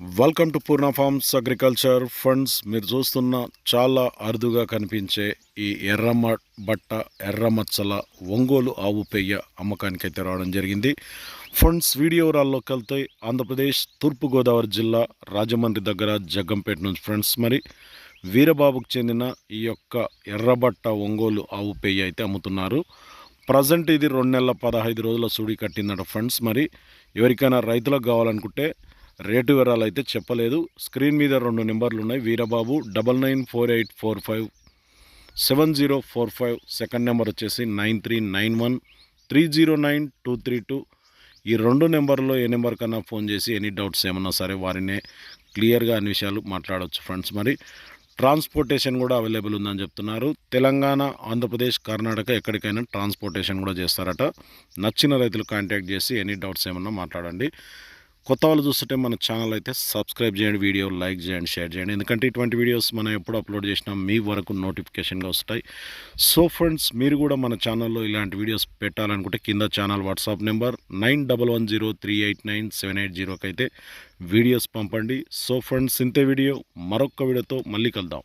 Welcome to Purna farms agriculture funds మీరు చూస్తున్న చాలా అరుదుగా కనిపించే ఈ ఎర్రమ బట్ట ఎర్రమచ్చల ఒంగోలు ఆవు పెయ్య అమ్మకానికి అయితే రావడం జరిగింది. ఫండ్స్ వీడియో రాల్లోకి వెళ్తే ఆంధ్రప్రదేశ్ తూర్పుగోదావరి జిల్లా రాజమండ్రి దగ్గర జగ్గంపేట నుంచి ఫ్రెండ్స్ మరి వీరబాబుకు చెందిన ఈ యొక్క ఎర్రబట్ట ఒంగోలు ఆవు పెయ్య అయితే అమ్ముతున్నారు. ప్రజెంట్ ఇది రెండు నెలల పదహైదు రోజుల సుడి కట్టిందట ఫండ్స్ మరి ఎవరికైనా రైతులకు కావాలనుకుంటే రేటు వివరాలు అయితే చెప్పలేదు. స్క్రీన్ మీద రెండు నెంబర్లు ఉన్నాయి Veerababu double nine four eight four five seven zero four five second number వచ్చేసి nine three nine one three zero nine two three two. ఈ రెండు నెంబర్లో ఏ నెంబర్ కన్నా ఫోన్ చేసి ఎనీ డౌట్స్ ఏమన్నా సరే వారినే క్లియర్గా అన్ని విషయాలు మాట్లాడవచ్చు ఫ్రెండ్స్ మరి. ట్రాన్స్పోర్టేషన్ కూడా అవైలబుల్ ఉందని చెప్తున్నారు. తెలంగాణ ఆంధ్రప్రదేశ్ కర్ణాటక ఎక్కడికైనా ట్రాన్స్పోర్టేషన్ కూడా చేస్తారట. నచ్చిన రైతులు కాంటాక్ట్ చేసి ఎనీ డౌట్స్ ఏమన్నా మాట్లాడండి. కొత్త వాళ్ళు చూస్తుంటే మన ఛానల్ అయితే సబ్స్క్రైబ్ చేయండి వీడియో లైక్ చేయండి షేర్ చేయండి. ఎందుకంటే ఇటువంటి వీడియోస్ మనం ఎప్పుడు అప్లోడ్ చేసినా మీ వరకు నోటిఫికేషన్గా వస్తాయి. సో ఫ్రెండ్స్ మీరు కూడా మన ఛానల్లో ఇలాంటి వీడియోస్ పెట్టాలనుకుంటే కింద channel WhatsApp number nine double one zero three eight nine seven eight జీరోకి అయితే వీడియోస్ పంపండి. సో ఫ్రెండ్స్ ఇంతే వీడియో మరొక వీడియోతో మళ్ళీ కలుద్దాం.